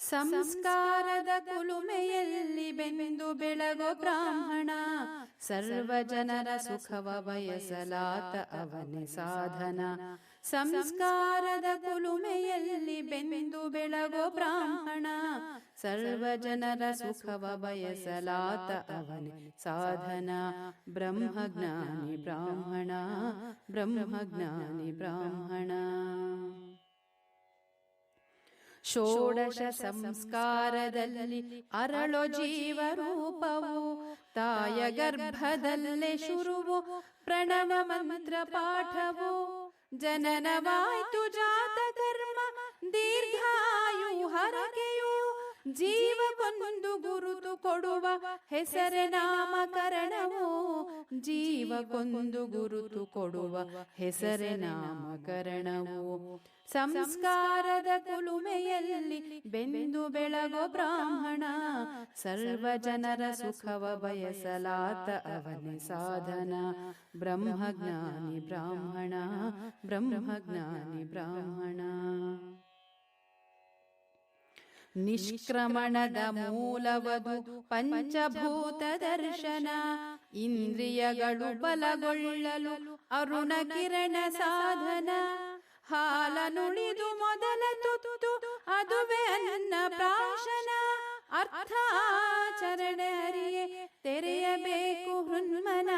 ಸಂಸ್ಕಾರದ ಕುಲುಮೆಯಲ್ಲಿ ಬೆಂದು ಬೆಳಗೋ ಬ್ರಾಹ್ಮಣ ಸರ್ವ ಜನರ ಸುಖವ ಬಯಸಲಾತ ಅವನೇ ಸಾಧನ. ಸಂಸ್ಕಾರದ ಕುಲುಮೆಯಲ್ಲಿ ಬೆಂದು ಬೆಳಗೋ ಬ್ರಾಹ್ಮಣ ಸರ್ವ ಜನರ ಸುಖವ ಬಯಸಲಾತ ಅವನೇ ಸಾಧನ. ಬ್ರಹ್ಮಜ್ಞಾನಿ ಬ್ರಾಹ್ಮಣ ಬ್ರಹ್ಮಜ್ಞಾನಿ ಬ್ರಾಹ್ಮಣ. ಷೋಡಶ ಸಂಸ್ಕಾರದಲ್ಲಿ ಅರಳು ಜೀವ ರೂಪವು ತಾಯ ಗರ್ಭದಲ್ಲೇ ಶುರುವು ಪ್ರಣವ ಮಂತ್ರ ಪಾಠವು ಜನನವಾಯ್ತು ಜಾತ ಕರ್ಮ ದೀರ್ಘಾಯು ಹರಕೆಯು ಜೀವಕ್ಕೊಂದು ಗುರುತು ಕೊಡುವ ಹೆಸರೇ ನಾಮಕರಣವು. ಜೀವಕ್ಕೊಂದು ಗುರುತು ಕೊಡುವ ಹೆಸರೆ ನಾಮಕರಣವು. ಸಂಸ್ಕಾರದ ಕುಲುಮೆಯಲ್ಲಿ ಬೆಂದು ಬೆಳಗೋ ಬ್ರಾಹ್ಮಣ, ಸರ್ವ ಜನರ ಸುಖವ ಬಯಸಲಾತ ಅವನೇ ಸಾಧನ. ಬ್ರಹ್ಮಜ್ಞಾನಿ ಬ್ರಾಹ್ಮಣ ಬ್ರಹ್ಮಜ್ಞಾನಿ ಬ್ರಾಹ್ಮಣ. ನಿಷ್ಕ್ರಮಣದ ಮೂಲವದು ಪಂಚಭೂತ ದರ್ಶನ ಇಂದ್ರಿಯಗಳು ಬಲಗೊಳ್ಳಲು ಅರುಣ ಕಿರಣ ಸಾಧನ. ಹಾಲನುಳಿದು ಮೊದಲ ತುತ್ತು, ಅದುವೇ ಅನ್ನ ಪ್ರಾಶನ. ಅರ್ಥ ಆಚರಣೆ ಅರಿಯೇ, ತೆರೆಯಬೇಕು ಹೃನ್ಮನ.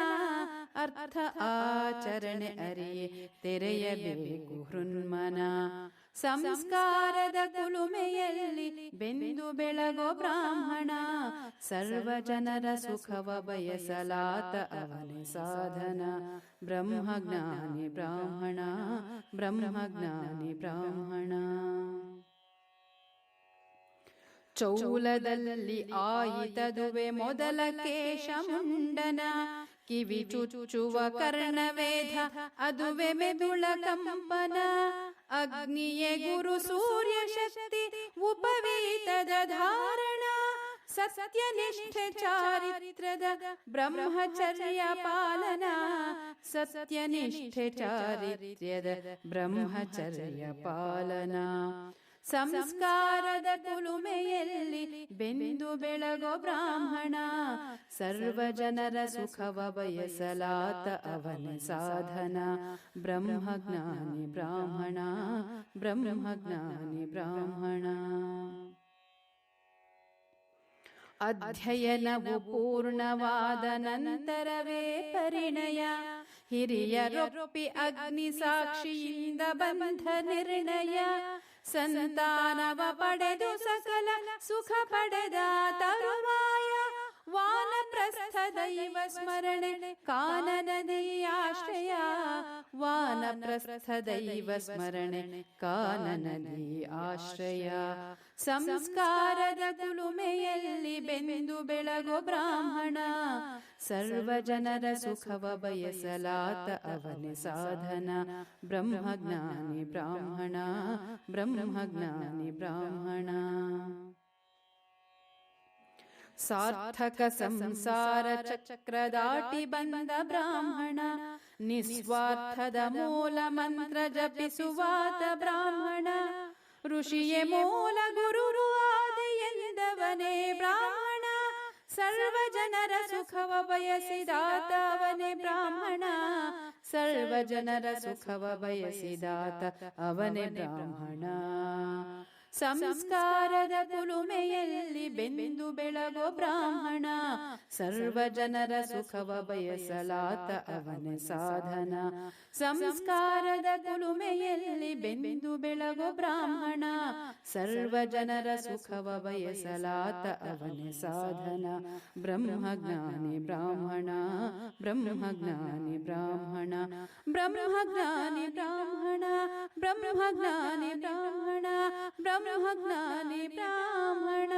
ಅರ್ಥ ಆಚರಣೆ ಅರಿಯೇ, ತೆರೆಯಬೇಕು ಹೃನ್ಮನ. ಸಂಸ್ಕಾರದ ಕುಲುಮೆಯಲ್ಲಿ ಬೆಂದು ಬೆಳಗೋ ಬ್ರಾಹ್ಮಣ, ಸರ್ವ ಜನರ ಸುಖವ ಬಯಸಲಾತ ಅವನ ಸಾಧನ. ಬ್ರಹ್ಮಜ್ಞಾನಿ ಬ್ರಾಹ್ಮಣ ಬ್ರಹ್ಮಜ್ಞಾನಿ ಬ್ರಾಹ್ಮಣ. ಚೌಲದಲ್ಲಿ ಆಯಿತದುವೆ ಮೊದಲ ಕೇಶ ಮುಂಡನ ಕಿವಿ ಚುಚ್ಚುವ ಕರ್ಣವೇಧ ಅದುವೆ ಮೆದುಳ ಕಂಪನ ಅಗ್ನಿಯೇ ಗುರು ಸೂರ್ಯ ಶಕ್ತಿ ಉಪವೀತದ ಧಾರಣ ಸತ್ಯನಿಷ್ಠೆ ಚಾರಿತ್ರದ ಬ್ರಹ್ಮಚರ್ಯ ಪಾಲನ ಸತ್ಯನಿಷ್ಠೆ ಚಾರಿತ್ರ್ಯದ ಬ್ರಹ್ಮಚರ್ಯ ಪಾಲನ ಸಂಸ್ಕಾರದ ಕುಲುಮೆಯಲ್ಲಿ ಬೆಂದು ಬೆಳಗೋ ಬ್ರಾಹ್ಮಣ ಸರ್ವ ಜನರ ಸುಖವ ಬಯಸಲಾತ ಅವನ ಸಾಧನ. ಬ್ರಹ್ಮಜ್ಞಾನಿ ಬ್ರಾಹ್ಮಣ ಬ್ರಹ್ಮಜ್ಞಾನಿ ಬ್ರಾಹ್ಮಣ. ಅಧ್ಯಯನವು ಪೂರ್ಣವಾದ ನಂತರವೇ ಪರಿಣಯ. ಹಿರಿಯರೊಪ್ಪಿ ಅಗ್ನಿ ಸಾಕ್ಷಿಯಿಂದ ಬಂಧ ನಿರ್ಣಯ. ಸಂತಾನವ ಪಡೆದು ಸಕಲ ಸುಖ ಪಡೆದ ತರುವಾಯ ವಾನಪ್ರಸ್ಥ ದೈವ ಸ್ಮರಣೆ ಕಾನನದಿ ಆಶ್ರಯ ವಾನಪ್ರಸ್ಥ ದೈವ ಸ್ಮರಣೆ ಕಾನನದಿ ಆಶ್ರಯ ಸಂಸ್ಕಾರದ ಕುಲುಮೆಯಲ್ಲಿ ಬೆಂದು ಬೆಳಗೋ ಬ್ರಾಹ್ಮಣ ಸರ್ವ ಜನರ ಸುಖವ ಬಯಸಲಾತ ಅವನೇ ಸಾಧನ ಬ್ರಹ್ಮಜ್ಞಾನಿ ಬ್ರಾಹ್ಮಣ ಬ್ರಹ್ಮಜ್ಞಾನಿ ಬ್ರಾಹ್ಮಣ ಸಾರ್ಥಕ ಸಂಸಾರ ಚಕ್ರ ದಾಟಿ ಬಂದ ಬ್ರಾಹ್ಮಣ ನಿಸ್ವಾರ್ಥದ ಮೂಲ ಮಂತ್ರ ಜಪಿಸುವಾತ ಬ್ರಾಹ್ಮಣ ಋಷಿಯೇ ಮೂಲ ಗುರು ಸರ್ವ ಜನರ ಸುಖವ ಬಯಸಿದಾತ ಅವನೇ ಬ್ರಾಹ್ಮಣ ಸರ್ವ ಜನರ ಸುಖವ ಬಯಸಿದಾತ ಅವನೇ ಬ್ರಾಹ್ಮಣ ಸಂಸ್ಕಾರದ ಕುಲುಮೆಯಲ್ಲಿ ಬೆಂದು ಬೆಳಗೋ ಬ್ರಾಹ್ಮಣ. ಸರ್ವ ಜನರ ಸುಖವ ಬಯಸಲಾತ ಅವನ ಸಾಧನ. ಸಂಸ್ಕಾರದ ಕುಲುಮೆಯಲ್ಲಿ ಬೆಂದು ಬೆಳಗೋ ಬ್ರಾಹ್ಮಣ. ಸರ್ವ ಜನರ ಸುಖವ ಬಯಸಲಾತ ಅವನ ಸಾಧನ. ಬ್ರಹ್ಮಜ್ಞಾನಿ ಬ್ರಾಹ್ಮಣ ಬ್ರಹ್ಮಜ್ಞಾನಿ ಬ್ರಾಹ್ಮಣ ಬ್ರಹ್ಮಜ್ಞಾನಿ ಬ್ರಾಹ್ಮಣ ಬ್ರಹ್ಮಜ್ಞಾನಿ ಬ್ರಾಹ್ಮಣ. ಬ್ರಹ್ಮಜ್ಞಾನಿ ಬ್ರಾಹ್ಮಣ